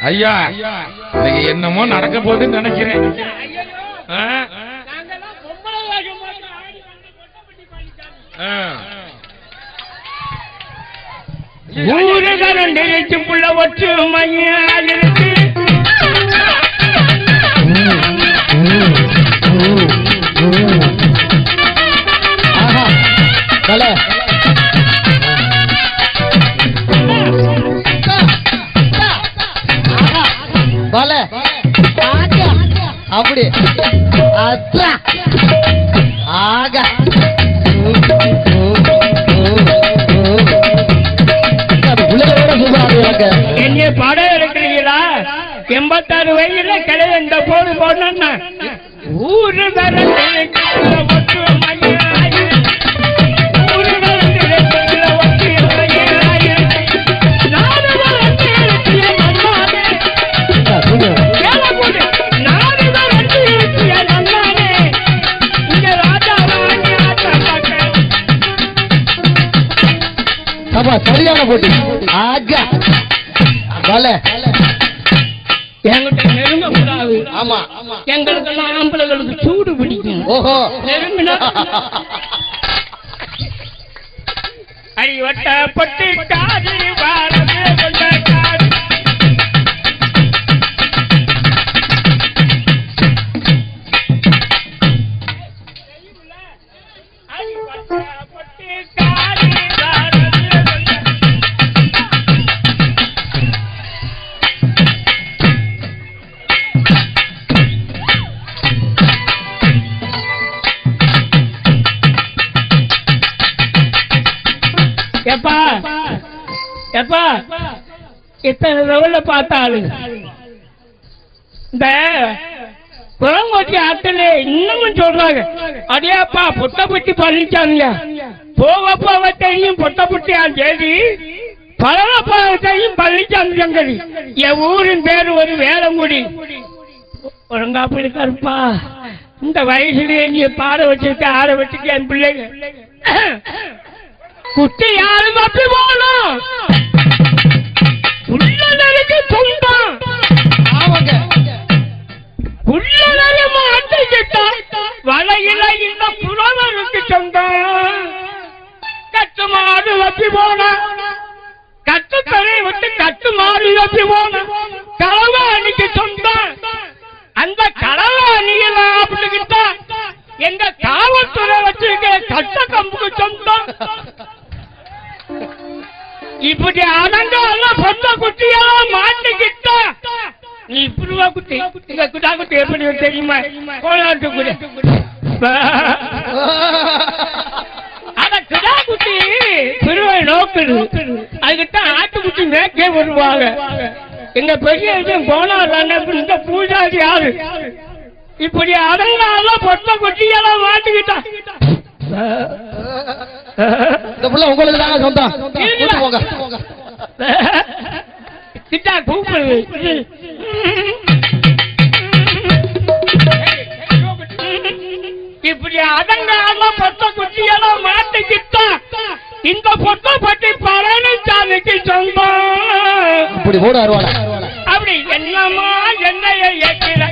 ஐயா இன்னைக்கு என்னமோ நடக்க போகுதுன்னு நினைக்கிறேன். பொம்பளை வேஷம் போட்டு ஆடி அப்படி. அச்சா. ஆகா. என்னைய படம் எடுக்கிறீங்களா எண்பத்தாறு வயதுல கிடையாது இந்த போடு போடணும்னா ஊருகாரன் நினைச்சுக்குள்ள அப்பா சரியான போட்டி. ஆகா. பல என்கிட்ட நெருங்க கூடாது. ஆமா. எங்களுக்கு ஆம்பளைகளுக்கு சூடு பிடிக்கும். ஓஹோ. நெருங்கினா வாரது கொண்ட எப்பா இத்தனை லெவல்ல பார்த்தாலும். இந்த குளங்கோட்டி ஆத்தல இன்னமும் சொல்றாங்க. அடையாப்பா புட்டி பழனிச்சாங்க போக போக தெரியும் பொட்டப்பட்டியா தேதி பழக போக தெரியும் பழனிச்சாமி சங்கரி. என் ஊரின் பேரு ஒரு வேலங்குடி. ஒழுங்காப்பு இருக்காருப்பா. இந்த வயசுலயே நீ பாட வச்சிருக்க ஆட வச்சிருக்க என் பிள்ளைங்க. குட்டி யாரும் அப்படி போகணும். வலையில இந்த புலவருக்கு சொந்தம். கட்டு மாடு வச்சு போன. கட்டுத்தரை விட்டு கட்டு மாடு வச்சு போன. களவாணிக்கு சொந்தம். அந்த களவாணியெல்லாம் அப்படிக்கிட்டா எங்க காவல்துறை வச்சிருக்கிற கட்ட கம்புக்கு சொந்தம். இப்படி அடங்க எல்லாம் சொந்த குட்டியெல்லாம் மாட்டிக்கிட்டா. நீ இப்படி குட்டி குட்டா குட்டி எப்படி தெரியுமா? கோலாட்டு குடி. குட்டி. திருவை நோக்குது. அதுக்கிட்ட ஆட்டுக்குட்டி மேய்க்கே வருவாங்க. எங்க பெரிய விஷயம் கோலாடுறாங்க இந்த பூஜாரி யாரு? இப்படி அடங்காலாம் பொட்ட குட்டியெல்லாம் மாட்டிக்கிட்டா. இந்த புள்ள உங்களுக்கு தாங்க சொந்தம். போங்க. கிட்டா கூப்பிடுது அதங்கால பொட்ட குட்டியெல்லாம் மாட்டிக்கிட்டா இந்த பொட்ட பட்டி பழனிசாமிக்கு சொந்தம். இப்படி போடு அருவாளா. அப்படி என்னமா என்னைய ஏக்கிற?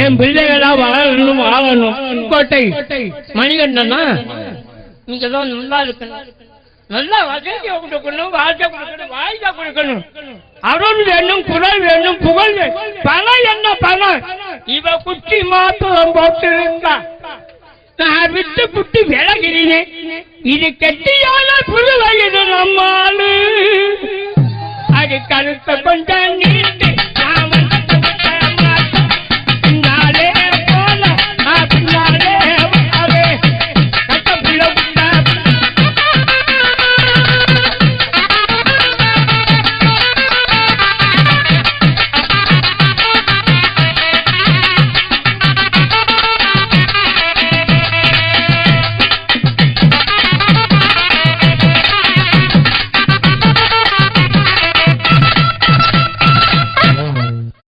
என் பிள்ளைகளா வாழணும் வாழணும் கோட்டை மணிகண்டனா? நீங்க தான் நல்லா இருக்கணும். நல்லா வசதியை கொடுக்கணும் வாழ்க்கை கொடுக்கணும் வாழ்க்கை கொடுக்கணும். அருள் வேணும் குரல் வேணும் புகழ் வேணும் பணம் என்ன பணம் இவ குட்டி மாத்திரம் போட்டு இருந்தா நான் விட்டு குட்டி விலகிறேன் இது கெட்டியான